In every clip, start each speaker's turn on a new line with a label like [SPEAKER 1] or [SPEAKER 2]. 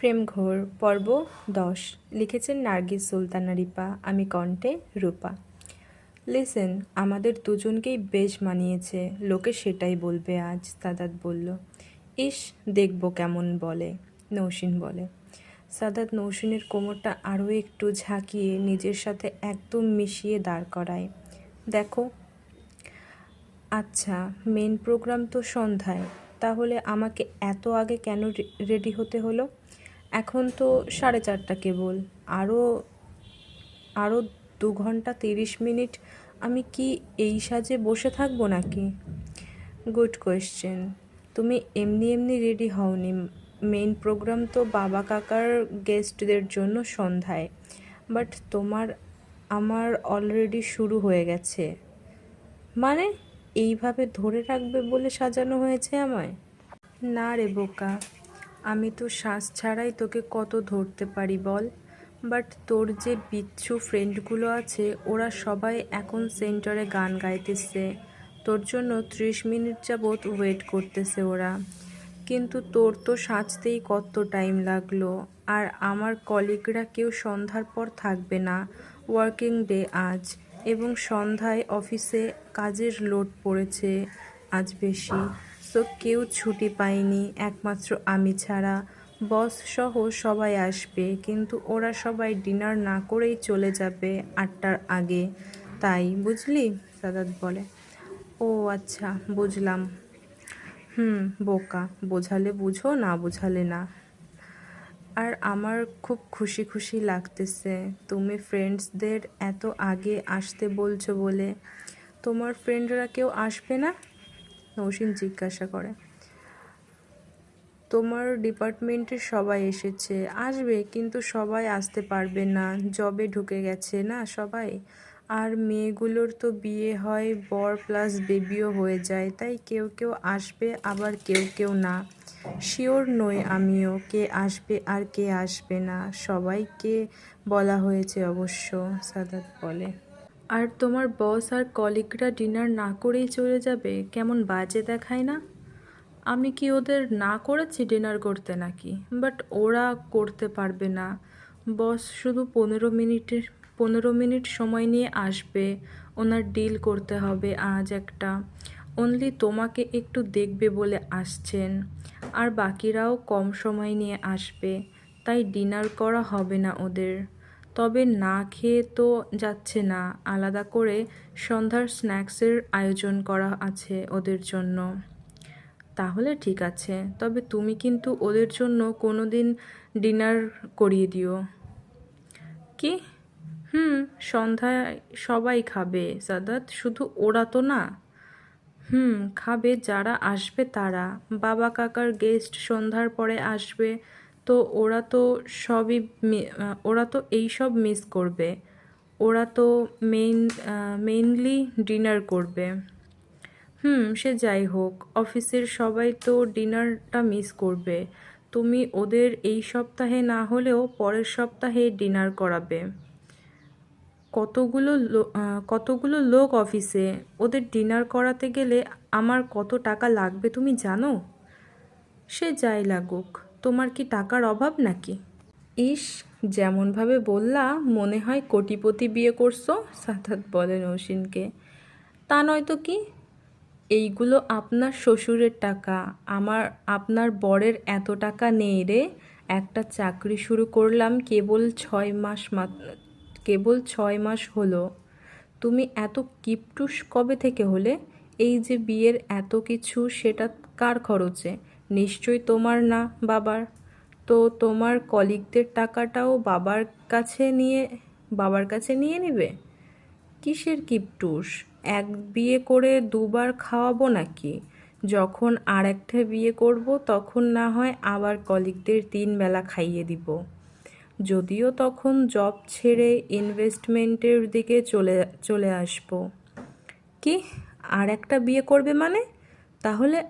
[SPEAKER 1] প্রেম ঘোর পর্ব দশ। লিখেছেন নার্গিস সুলতানা রিপা, আমি কণ্ঠে রূপা। লিসেন, আমাদের দুজনকেই বেশ মানিয়েছে, লোকে সেটাই বলবে আজ, সাদাত বলল। ইস, দেখব কেমন বলে, নৌসিন বলে। সাদাত নৌসিনের কোমরটা আরও একটু ঝাঁকিয়ে নিজের সাথে একদম মিশিয়ে দাঁড় করায়। দেখো। আচ্ছা মেন প্রোগ্রাম তো সন্ধ্যায়, তাহলে আমাকে এত আগে কেন রেডি হতে হলো? এখন তো সাড়ে চারটা কেবল। আরও আরও দু ঘণ্টা তিরিশ মিনিট আমি কি এই সাজে বসে থাকব নাকি? Good question. তুমি এমনি এমনি রেডি হওনি। মেইন প্রোগ্রাম তো বাবা কাকার গেস্টদের জন্য সন্ধ্যায়। বাট তোমার, আমার অলরেডি শুরু হয়ে গেছে। মানে এইভাবে ধরে রাখবে বলে সাজানো হয়েছে আমায়? না রে বোকা। আমি তো শ্বাস ছাড়াই তোকে কত ধরতে পারি বল। বাট তোর যে বিচ্ছু ফ্রেন্ডগুলো আছে, ওরা সবাই এখন সেন্টারে গান গাইতেছে। তোর জন্য ত্রিশ মিনিট যাবৎ ওয়েট করতেছে ওরা। কিন্তু তোর তো সাজতেই কত টাইম লাগল। আর আমার কলিগরা কেউ সন্ধ্যার পর থাকবে না, ওয়ার্কিং ডে আজ। এবং সন্ধ্যায় অফিসে কাজের লোড পড়েছে আজ বেশি। সো কেউ ছুটি পায়নি, একমাত্র আমি ছাড়া। বস সহ সবাই আসবে, কিন্তু ওরা সবাই ডিনার না করেই চলে যাবে আটটার আগে। তাই, বুঝলি? সাদাত বলে। ও আচ্ছা বুঝলাম। হুম, বোকা। বোঝালে বুঝো, না বোঝালে না। আর আমার খুব খুশি খুশি লাগতেছে। তুমি ফ্রেন্ডসদের এত আগে আসতে বলছো বলে। তোমার ফ্রেন্ডরা কেউ আসবে না? নৌসিন জিজ্ঞাসা করে, তোমার ডিপার্টমেন্টের সবাই এসেছে, আসবে, কিন্তু সবাই আসতে পারবে না, জবে ঢুকে গেছে না সবাই? আর মেয়েগুলোর তো বিয়ে হয়, বর প্লাস বেবিও হয়ে যায়, তাই কেউ কেউ আসবে, আবার কেউ কেউ না। শিওর নই আমিও কে আসবে আর কে আসবে না, সবাইকে বলা হয়েছে অবশ্য, সাদাত বলে। আর তোমার বস আর কলিগরা ডিনার না করেই চলে যাবে, কেমন বাজে দেখায় না? আমি কি ওদের না করেছি ডিনার করতে নাকি? বাট ওরা করতে পারবে না। বস শুধু পনেরো মিনিটের, পনেরো মিনিট সময় নিয়ে আসবে। ওনার ডিল করতে হবে আজ একটা। অনলি তোমাকে একটু দেখবে বলে আসছেন। আর বাকিরাও কম সময় নিয়ে আসবে। তাই ডিনার করা হবে না ওদের। তবে না খেয়ে তো যাচ্ছে না। আলাদা করে সন্ধ্যার স্ন্যাক্সের আয়োজন করা আছে ওদের জন্য। তাহলে ঠিক আছে, তবে তুমি কিন্তু ওদের জন্য কোনো দিন ডিনার করিয়ে দিও। কি? হুম, সন্ধ্যায় সবাই খাবে। সাদাত, শুধু ওরা তো না। হুম, খাবে যারা আসবে তারা। বাবা কাকার গেস্ট সন্ধ্যার পরে আসবে। তো ওরা তো সবই ওরা তো এই সব মিস করবে। ওরা তো মেইন মেইনলি ডিনার করবে। হুম, সে যাই হোক, অফিসের সবাই তো ডিনারটা মিস করবে। তুমি ওদের এই সপ্তাহে না হলেও পরের সপ্তাহে ডিনার করাবে। কতগুলো কতগুলো লোক অফিসে, ওদের ডিনার করাতে গেলে আমার কত টাকা লাগবে তুমি জানো? সে যাই লাগুক। তোমার কি টাকার অভাব নাকি? ইস, যেমনভাবে বললা, মনে হয় কোটিপতি বিয়ে করছ সাথাত বলে নৌসিনকে। তা নয়তো কি? এইগুলো আপনার শ্বশুরের টাকা, আমার, আপনার বরের এত টাকা নেই রে। একটা চাকরি শুরু করলাম কেবল ছয় মাস কেবল ছয় মাস হলো। তুমি এত কিপটুস কবে থেকে হলে? এই যে বিয়ের এত কিছু, সেটা কার খরচে? নিশ্চয়ই তোমার না, বাবার। তো তোমার কলিগদের টাকাটাও বাবার কাছে নিয়ে, বাবার কাছে নিয়ে নেবে? কিসের কিপটুস? এক বিয়ে করে দুবার খাওয়াবো নাকি? যখন আর একটা বিয়ে করব, তখন না হয় আবার কলিগদের তিন বেলা খাইয়ে দিব। যদিও তখন জব ছেড়ে ইনভেস্টমেন্টের দিকে চলে চলে আসব। কি? আর একটা বিয়ে করবে মানে? তাহলে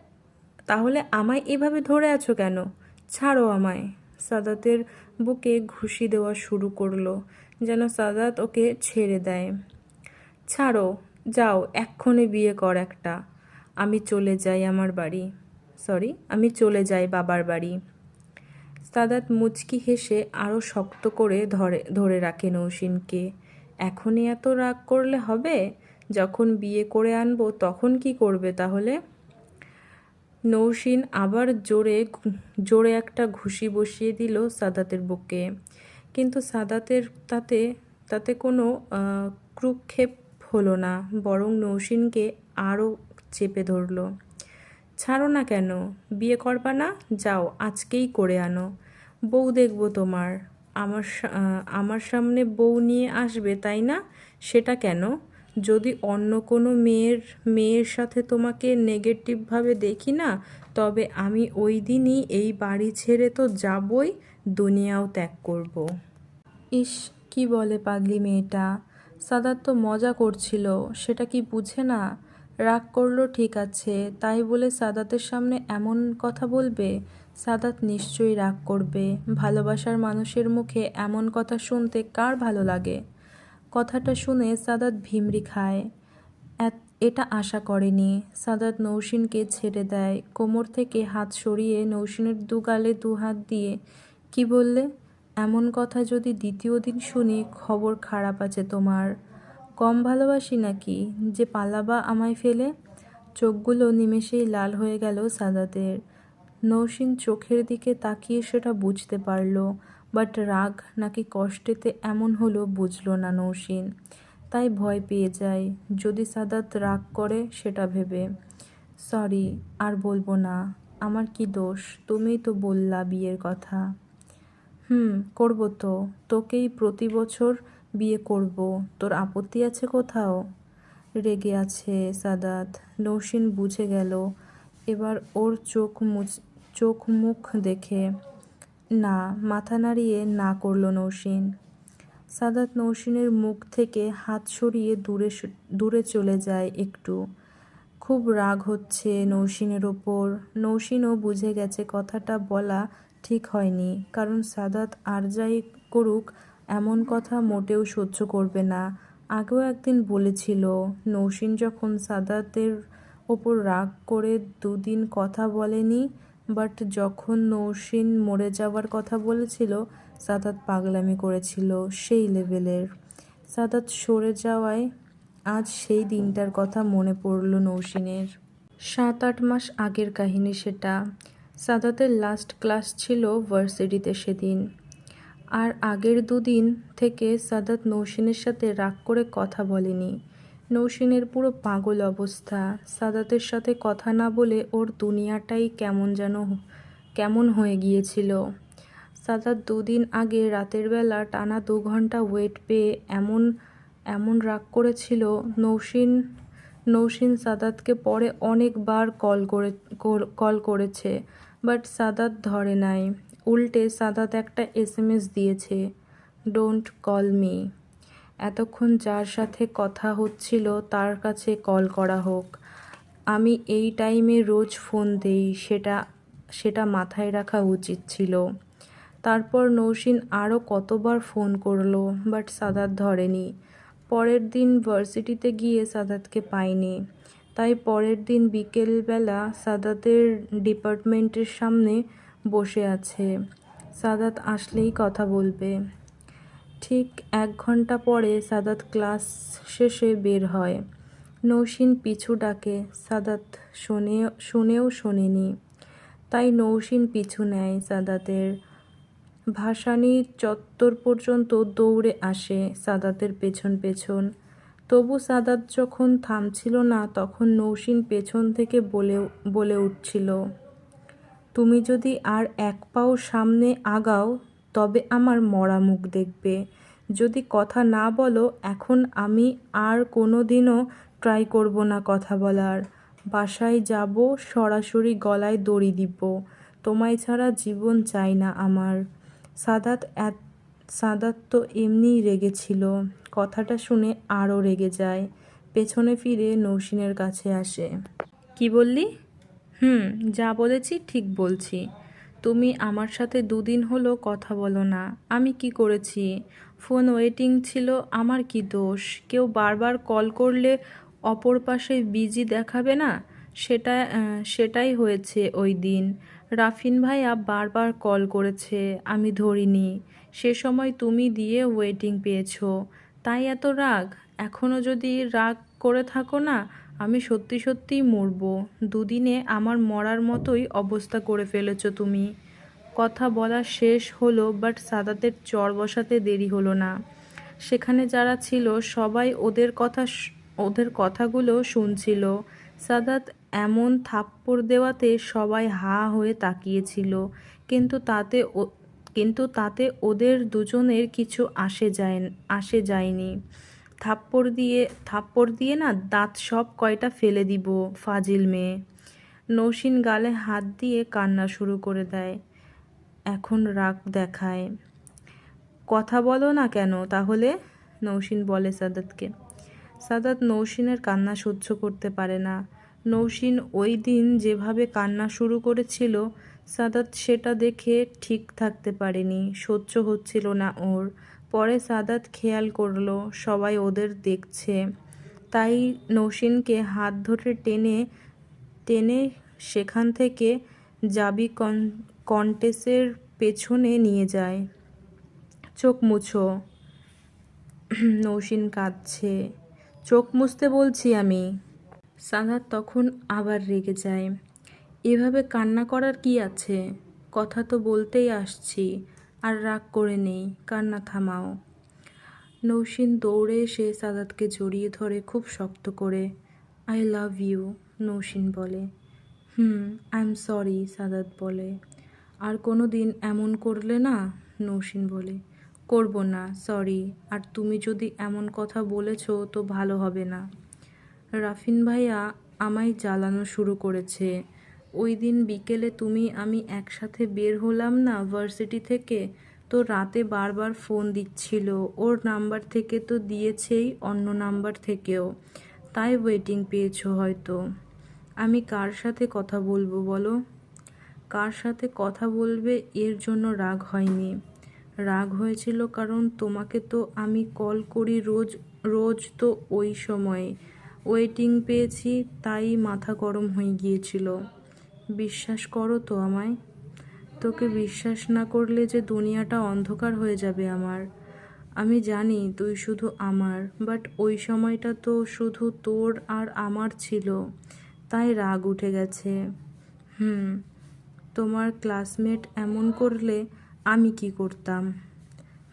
[SPEAKER 1] তাহলে আমায় এভাবে ধরে আছো কেন? ছাড়ো আমায়। সাদাতের বুকে ঘুষি দেওয়া শুরু করল, যেন সাদাত ওকে ছেড়ে দেয়। ছাড়ো, যাও, এক্ষণে বিয়ে কর একটা। আমি চলে যাই আমার বাড়ি। সরি, আমি চলে যাই বাবার বাড়ি। সাদাত মুচকি হেসে আরও শক্ত করে ধরে ধরে রাখে নৌসিনকে। এখনই এত রাগ করলে হবে? যখন বিয়ে করে আনব তখন কি করবে তাহলে? নৌসিন আবার জোরে জোরে একটা ঘুষি বসিয়ে দিল সাদাতের বুকে। কিন্তু সাদাতের তাতে তাতে কোনো ক্রুক্ষেপ হলো না, বরং নৌসিনকে আরও চেপে ধরলো। ছাড়ো না কেন, বিয়ে করবা না? যাও, আজকেই করে আনো। বউ দেখব তোমার। আমার আমার সামনে বউ নিয়ে আসবে, তাই না? সেটা কেন? যদি অন্য কোনো মেয়ের মেয়ের সাথে তোমাকে নেগেটিভভাবে দেখি না, তবে আমি ওই দিনই এই বাড়ি ছেড়ে তো যাবই, দুনিয়াও ত্যাগ করব। ইস, কি বলে পাগলি মেয়েটা? সাদাত তো মজা করছিল, সেটা কি বুঝে না? রাগ করল, ঠিক আছে, তাই বলে সাদাতের সামনে এমন কথা বলবে? সাদাত নিশ্চয়ই রাগ করবে। ভালোবাসার মানুষের মুখে এমন কথা শুনতে কার ভালো লাগে? কথাটা শুনে সাদাত ভিমরি খায়। এটা আশা করেনি। সাদাত নৌসিনকে ছেড়ে দেয়। কোমর থেকে হাত সরিয়ে নৌসিনের দুগালে দু হাত দিয়ে, কি বললে? এমন কথা যদি দ্বিতীয় দিন শুনি, খবর খারাপ আছে তোমার। কম ভালোবাসি নাকি? যে পালাবা আমায় ফেলে? চোখগুলো নিমেষেই লাল হয়ে গেল সাদাতের। নৌসিন চোখের দিকে তাকিয়ে সেটা বুঝতে পারল। বাট রাগ নাকি কষ্টেতে এমন হলো বুঝলো না নৌসিন। তাই ভয় পেয়ে যায়। যদি সাদাত রাগ করে, সেটা ভেবে। সরি, আর বলব না। আমার কি দোষ? তুমিই তো বললা বিয়ের কথা। হুম, করব তো। তোকেই প্রতি বছর বিয়ে করব। তোর আপত্তি আছে কোথাও? রেগে আছে সাদাত। নৌসিন বুঝে গেল। এবার ওর চোখ মুচ চোখ মুখ দেখে। না, মাথা নাড়িয়ে না করল নৌসিন। সাদাত নৌসিনের মুখ থেকে হাত সরিয়ে দূরে দূরে চলে যায় একটু। খুব রাগ হচ্ছে নৌসিনের ওপর। নৌসিনও বুঝে গেছে কথাটা বলা ঠিক হয়নি, কারণ সাদাত আর যাই করুক, এমন কথা মোটেও সহ্য করবে না। আগেও একদিন বলেছিল, নৌসিন যখন সাদাতের ওপর রাগ করে দুদিন কথা বলেনি বাট যখন নৌসিন মরে যাওয়ার কথা বলেছিল, সাদাত পাগলামি করেছিল সেই লেভেলের। সাদাত সরে যাওয়ায় আজ সেই দিনটার কথা মনে পড়ল নৌসিনের। সাত আট মাস আগের কাহিনী সেটা। সাদাতের লাস্ট ক্লাস ছিল ভার্সিটিতে সেদিন। আর আগের দুদিন থেকে সাদাত নৌসিনের সাথে রাগ করে কথা বলেনি। নৌসিনের পুরো পাগল অবস্থা। সাদাতের সাথে কথা না বলে ওর দুনিয়াটাই কেমন যেন কেমন হয়ে গিয়েছিল। সাদাত দুদিন আগে রাতের বেলা টানা দু ঘণ্টা ওয়েট পেয়ে এমন এমন রাগ করেছিল নৌসিন নৌসিন সাদাতকে পরে অনেকবার কল করে কল করেছে, বাট সাদাত ধরে নাই। উল্টে সাদাত একটা এস দিয়েছে, ডোন্ট কল মি। এতক্ষণ যার সাথে কথা হচ্ছিল তার কাছে কল করা হোক। আমি এই টাইমে রোজ ফোন দেই, সেটা সেটা মাথায় রাখা উচিত ছিল। তারপর নৌসিন আরও কতবার ফোন করল, বাট সাদাত ধরেনি। পরের দিন ভার্সিটিতে গিয়ে সাদাতকে পাইনি। তাই পরের দিন বিকেলবেলা সাদাতের ডিপার্টমেন্টের সামনে বসে আছে। সাদাত আসলেই কথা বলবে। ঠিক এক ঘণ্টা পরে সাদাত ক্লাস শেষে বের হয়। নৌসিন পিছু ডাকে, সাদাত শুনে শুনেও শোনেনি। তাই নৌসিন পিছু নেয় সাদাতের। ভাসানি চত্বর পর্যন্ত দৌড়ে আসে সাদাতের পেছন পেছন। তবু সাদাত যখন থামছিল না, তখন নৌসিন পেছন থেকে বলে বলে উঠছিল, তুমি যদি আর এক পাও সামনে আগাও তবে আমার মরা মুখ দেখবে। যদি কথা না বলো, এখন আমি আর কোনো দিনও ট্রাই করব না কথা বলার। বাসায় যাব, সরাসরি গলায় দড়ি দিব। তোমায় ছাড়া জীবন চাই না আমার। সাদাত সাদাত তো এমনিই রেগেছিল। কথাটা শুনে আরও রেগে যায়। পেছনে ফিরে নৌসিনের কাছে আসে। কি বললি? হুম, যা বলেছি ঠিক বলছি। তুমি আমার সাথে দুদিন হলো কথা বলো না। আমি কি করেছি? ফোন ওয়েটিং ছিল, আমার কি দোষ? কেউ বারবার কল করলে অপর পাশে বিজি দেখাবে না? সেটা সেটাই হয়েছে ওই দিন। রাফিন ভাইয়া বারবার কল করেছে, আমি ধরিনি। সে সময় তুমি দিয়ে ওয়েটিং পেয়েছ। তাই এত রাগ? এখনও যদি রাগ করে থাকো না আমি সত্যি সত্যিই মরবো। দুদিনে আমার মরার মতোই অবস্থা করে ফেলেছ তুমি। কথা বলা শেষ হলো বাট সাদাতের চর বসাতে দেরি হলো না। সেখানে যারা ছিল, সবাই ওদের কথা ওদের কথাগুলো শুনছিল। সাদাত এমন থাপ্পড় দেওয়াতে সবাই হা হয়ে তাকিয়েছিল। কিন্তু তাতে কিন্তু তাতে ওদের দুজনের কিছু আসে যায়, আসে যায়নি। থাপ্পড় দিয়ে থাপ্পড় দিয়ে না দাঁত সব কয়টা ফেলে দিব, ফাজিল মেয়ে। নৌসিন গালে হাত দিয়ে কান্না শুরু করে দেয়, এখন রাগ দেখায়। কথা বলো না কেন তাহলে? নৌসিন বলে সাদাতকে। সাদাত নৌসিনের কান্না সহ্য করতে পারে না। নৌসিন ওই দিন যেভাবে কান্না শুরু করেছিল, সাদাত সেটা দেখে ঠিক থাকতে পারেনি, সহ্য হচ্ছিল না ওর। পরে সাদাত খেয়াল করল, সবাই ওদের দেখছে। তাই নৌসিনকে হাত ধরে টেনে টেনে সেখান থেকে জাবি কন, কন্টেসের পেছনে নিয়ে যায়। চোখ মুছো। নৌসিন কাঁদছে। চোখ মুছতে বলছি আমি। সাদাত তখন আবার রেগে যায়। এভাবে কান্না করার কি আছে? কথা তো বলতেই আসছি। আর রাগ করে নেই, কান্না থামাও। নৌসিন দৌড়ে এসে সাদাতকে জড়িয়ে ধরে খুব শক্ত করে। আই লাভ ইউ, নৌসিন বলে। Hmm, I am sorry, Sadat বলে। আর কোনো দিন এমন করলে না? নৌসিন বলে। করব না, সরি, আর তুমি যদি এমন কথা বলেছ তো ভালো হবে না। রাফিন ভাইয়া আমায় জ্বালানো শুরু করেছে। ওই দিন বিকেলে তুমি, আমি একসাথে বের হলাম না ভার্সিটি থেকে, তো রাতে বারবার ফোন দিচ্ছিল। ওর নাম্বার থেকে তো দিয়েছেই অন্য নাম্বার থেকেও। তাই ওয়েটিং পেয়েছ হয়তো। আমি কার সাথে কথা বলব বলো? কার সাথে কথা বলবে এর জন্য রাগ হয়নি। রাগ হয়েছিল কারণ তোমাকে তো আমি কল করি রোজ রোজ তো ওই সময়ে। ওয়েটিং পেয়েছি, তাই মাথা গরম হয়ে গিয়েছিল। বিশ্বাস করো তো আমায়। তোকে বিশ্বাস না করলে যে দুনিয়াটা অন্ধকার হয়ে যাবে আমার। আমি জানি তুই শুধু আমার বাট ওই সময়টা তো শুধু তোর আর আমার ছিল। তাই রাগ উঠে গেছে। হুম, তোমার ক্লাসমেট এমন করলে আমি কি করতাম?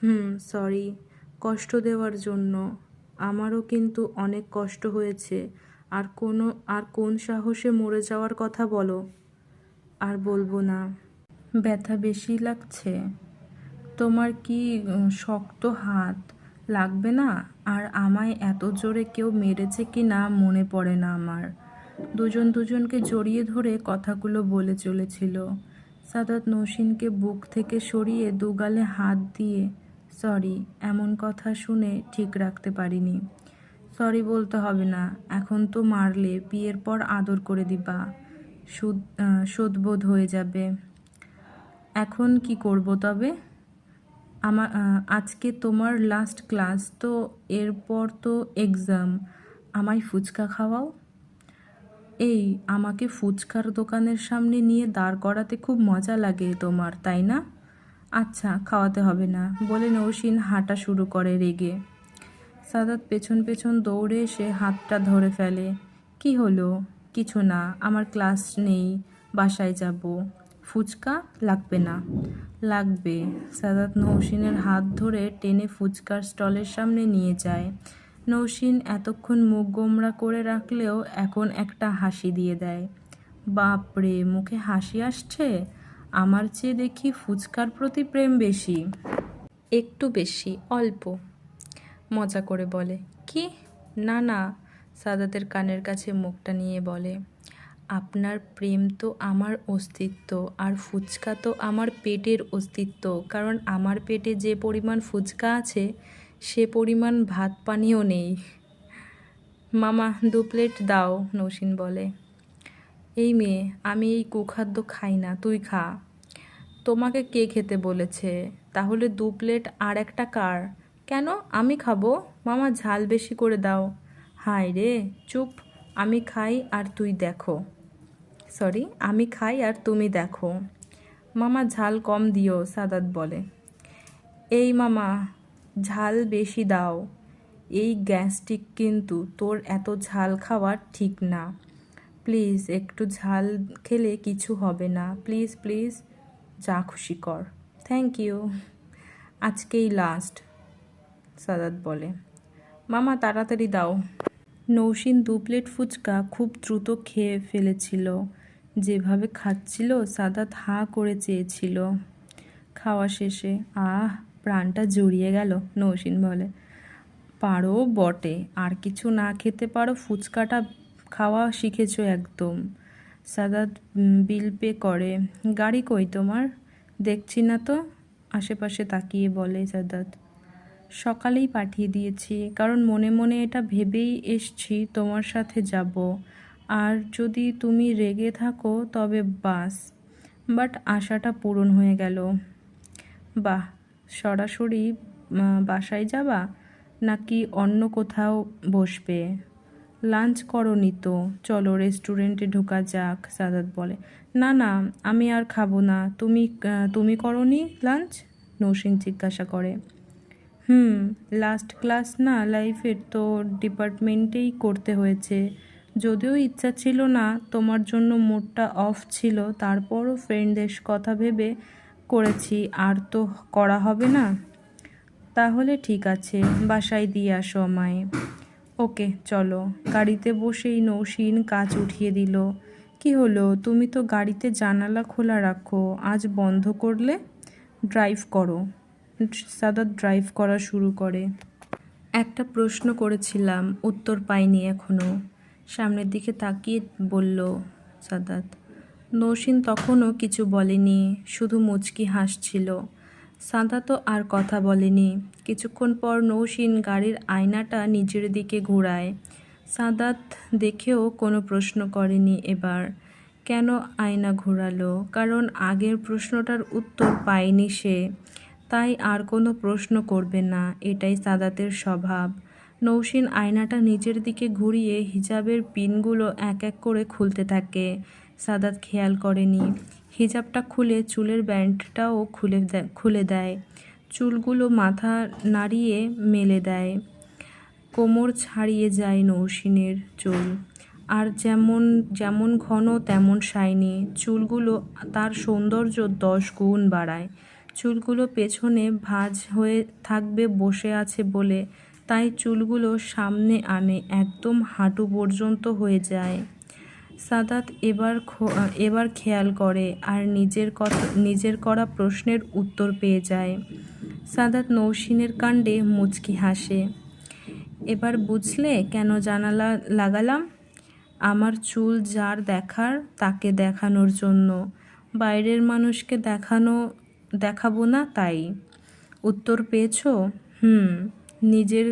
[SPEAKER 1] হুম সরি কষ্ট দেওয়ার জন্য। আমারও কিন্তু অনেক কষ্ট হয়েছে। আর কোনো, আর কোন সাহসে মরে যাওয়ার কথা বলো। আর বলব না। ব্যথা বেশি লাগছে। তোমার কি শক্ত হাত লাগবে না? আর আমায় এত জোরে কেউ মেরেছে কি না মনে পড়ে না আমার। দুজন দুজনকে জড়িয়ে ধরে কথাগুলো বলে চলেছিল। সাদাত নৌসিনকে বুক থেকে সরিয়ে দুগালে হাত দিয়ে, সরি, এমন কথা শুনে ঠিক রাখতে পারিনি। সরি বলতে হবে না। এখন তো মারলে, বিয়ের পর আদর করে দিবা। শোধবোধ হয়ে যাবে। এখন কি করব তবে? আমার আজকে তোমার লাস্ট ক্লাস তো এরপর তো এক্সাম আমায় ফুচকা খাওয়াও? এই, আমাকে ফুচকার দোকানের সামনে নিয়ে দাঁড় করাতে খুব মজা লাগে তোমার, তাই না? আচ্ছা খাওয়াতে হবে না। বলে নৌসিন হাঁটা শুরু করে রেগে। সাদাত পেছন পেছন দৌড়ে এসে হাতটা ধরে ফেলে। কি হলো? কিছু না, আমার ক্লাস নেই, বাসায় যাব। ফুচকা লাগবে না। লাগবে। সাদাত নৌসিনের হাত ধরে টেনে ফুচকার স্টলের সামনে নিয়ে যায়। নৌসিন এতক্ষণ মুখ গোমরা করে রাখলেও এখন একটা হাসি দিয়ে দেয়। বাপরে মুখে হাসি আসছে? আমার চেয়ে দেখি ফুচকার প্রতি প্রেম বেশি। একটু বেশি, অল্প। মজা করে বলে, কি? না না সাদাতের কানের কাছে মুখটা নিয়ে বলে, আপনার প্রেম তো আমার অস্তিত্ব, আর ফুচকা তো আমার পেটের অস্তিত্ব। কারণ আমার পেটে যে পরিমাণ ফুচকা আছে, সে পরিমাণ ভাত পানিও নেই। মামা, দু প্লেট দাও, নৌসিন বলে। এই মেয়ে, আমি এই কুখাদ্য খাই না, তুই খা। তোমাকে কে খেতে বলেছে? তাহলে দু প্লেট আর একটা কার? কেন? আমি খাব? মামা, ঝাল বেশি করে দাও। হায় রে, চুপ, আমি খাই আর তুই দেখো। সরি, আমি খাই আর তুমি দেখো। মামা ঝাল কম দিও, সাদাত বলে। এই মামা, ঝাল বেশি দাও। এই গ্যাস্ট্রিক কিন্তু তোর এত ঝাল খাওয়ার ঠিক না। প্লিজ, একটু ঝাল খেলে কিছু হবে না। প্লিজ প্লিজ, যা খুশি কর। Thank you. আজকেই লাস্ট, সাদাত বলে। মামা, তাড়াতাড়ি দাও। নৌসিন দু প্লেট ফুচকা খুব দ্রুত খেয়ে ফেলেছিল। যেভাবে খাচ্ছিল সাদাত হাঁ করে চেয়েছিল। খাওয়া শেষে, আহ, প্রাণটা জড়িয়ে গেল নৌসিন বলে। পারো বটে, আর কিছু না খেতে পারো, ফুচকাটা খাওয়া শিখেছো একদম সাদাত বিল পে করে। গাড়ি কই তোমার? দেখছি না তো আশেপাশে তাকিয়ে বলে সাদাত। সকালেই পাঠিয়ে দিয়েছি, কারণ মনে মনে এটা ভেবেই এসছি তোমার সাথে যাব। আর যদি তুমি রেগে থাকো, তবে বাস। বাট আশাটা পূরণ হয়ে গেল। বাহ, সরাসরি বাসায় যাবা? নাকি অন্য কোথাও বসবে? লাঞ্চ করনি তো। চলো, রেস্টুরেন্টে ঢোকা যাক, সাদাত বলে। না না, আমি আর খাব না। তুমি তুমি করনি লাঞ্চ? নৌসিন জিজ্ঞাসা করে। হুম লাস্ট ক্লাস না লাইফের তো ডিপার্টমেন্টেই করতে হয়েছে। যদিও ইচ্ছা ছিল না, তোমার জন্য মুডটা অফ ছিল, তারপরও ফ্রেন্ডদের কথা ভেবে করেছি, আর তো করা হবে না। তাহলে ঠিক আছে, বাসায় দিয়ে আসো আমায়। ওকে, চলো। গাড়িতে বসেই নৌসিন কাজ উঠিয়ে দিল। কি হলো? তুমি তো গাড়িতে জানালা খোলা রাখো, আজ বন্ধ করলে? ড্রাইভ করো। সাদাত ড্রাইভ করা শুরু করে। একটা প্রশ্ন করেছিলাম, উত্তর পাইনি এখনও। সামনের দিকে তাকিয়ে বলল, সাদাত, নৌসিন তখনও কিছু বলেনি, শুধু মুচকি হাসছিল। সাদা তো আর কথা বলেনি। কিছুক্ষণ পর নৌসিন গাড়ির আয়নাটা নিজের দিকে ঘোরায়। সাদাত দেখেও কোনো প্রশ্ন করেনি এবার। কেন আয়না ঘোরালো? কারণ আগের প্রশ্নটার উত্তর পায়নি সে। তাই আর কোনো প্রশ্ন করবে না, এটাই সাদাতের স্বভাব। নৌসিন আয়নাটা নিজের দিকে ঘুরিয়ে হিজাবের পিনগুলো এক এক করে খুলতে থাকে। সাদাত খেয়াল করেনি। হিজাবটা খুলে চুলের ব্যান্ডটাও খুলে দেয় খুলে দেয়। চুলগুলো মাথা নাড়িয়ে মেলে দেয়। কোমর ছাড়িয়ে যায় নৌসিনের চুল। আর যেমন যেমন ঘন তেমন শাইনি। চুলগুলো তার সৌন্দর্য দশ গুণ বাড়ায়। চুলগুলো পেছনে ভাঁজ হয়ে থাকবে বসে আছে বলে, তাই চুলগুলো সামনে আনে, একদম হাঁটু পর্যন্ত হয়ে যায়। সাদাত এবার এবার খেয়াল করে আর নিজের কথা নিজের করা প্রশ্নের উত্তর পেয়ে যায়। সাদাত নৌসিনের কাণ্ডে মুচকি হাসে। এবার বুঝলে কেন জানালা লাগালাম? আমার চুল যার দেখার তাকে দেখানোর জন্য। বাইরের মানুষকে দেখানো দেখাবো না, তাই। উত্তর পেয়েছ? হুম, নিজের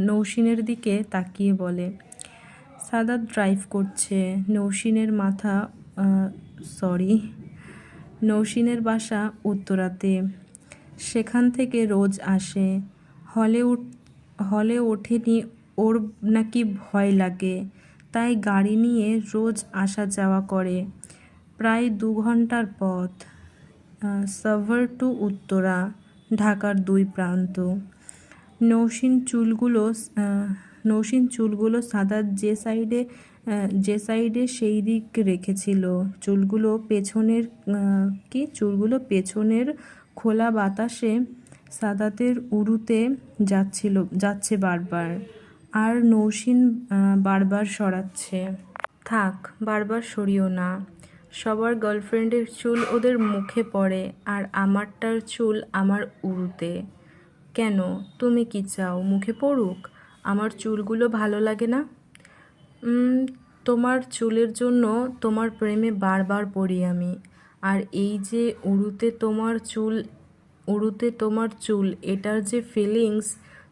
[SPEAKER 1] নৌসিনের দিকে তাকিয়ে বলে। সাদাত ড্রাইভ করছে। নৌসিনের মাথা সরি নৌসিনের বাসা উত্তরাতে। সেখান থেকে রোজ আসে। হলে উঠ, হলে ওঠেনি, ওর নাকি ভয় লাগে। তাই গাড়ি নিয়ে রোজ আসা যাওয়া করে। প্রায় দু ঘণ্টার পথ। সাভার টু উত্তরা, ঢাকার দুই প্রান্ত। নৌসিন চুলগুলো নৌসিন চুলগুলো সাদা যে সাইডে যে সাইডে সেই দিক রেখেছিল। চুলগুলো পেছনের কি? চুলগুলো পেছনের খোলা বাতাসে সাদাতের উড়ুতে যাচ্ছিল, যাচ্ছে বারবার। আর নৌসিন বারবার সরাচ্ছে। থাক, বারবার সরিও না। সবার গার্লফ্রেন্ডের চুল ওদের মুখে পড়ে আর আমারটার চুল আমার উড়ুতে কেন? তুমি কি চাও মুখে পড়ুক? আমার চুলগুলো ভালো লাগে না? তোমার চুলের জন্য তোমার প্রেমে বারবার পড়ি আমি। আর এই যে উড়ুতে তোমার চুল উড়ুতে তোমার চুল, এটার যে ফিলিংস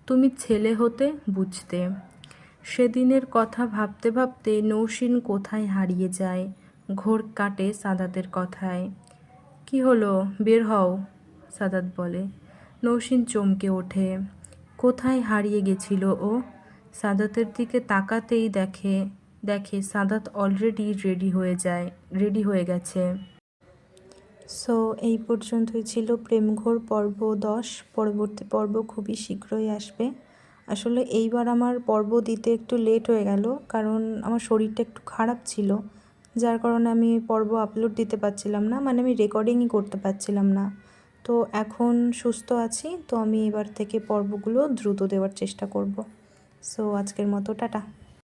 [SPEAKER 1] তুমি ছেলে হতে বুঝতে। সেদিনের কথা ভাবতে ভাবতে নৌসিন কোথায় হারিয়ে যায়? ঘোর কাটে সাদাতের কথায়। কি হলো? বের হও, সাদাত বলে। নৌসিন চমকে ওঠে। কোথায় হারিয়ে গেছিল ও? সাদাতের দিকে তাকাতেই দেখে দেখে সাদাত অলরেডি রেডি হয়ে যায় রেডি হয়ে গেছে। সো এই পর্যন্তই ছিল প্রেমঘোর পর্ব দশ। পরবর্তী পর্ব খুবই শীঘ্রই আসবে। আসলে এইবার আমার পর্ব দিতে একটু লেট হয়ে গেল, কারণ আমার শরীরটা একটু খারাপ ছিল। যার কারণে আমি পর্ব আপলোড দিতে পারছিলাম না মানে আমি রেকর্ডিংই করতে পারছিলাম না। তো এখন সুস্থ আছি, তো আমি এবার থেকে পর্বগুলো দ্রুত দেওয়ার চেষ্টা করব। সো আজকের মতো, টাটা।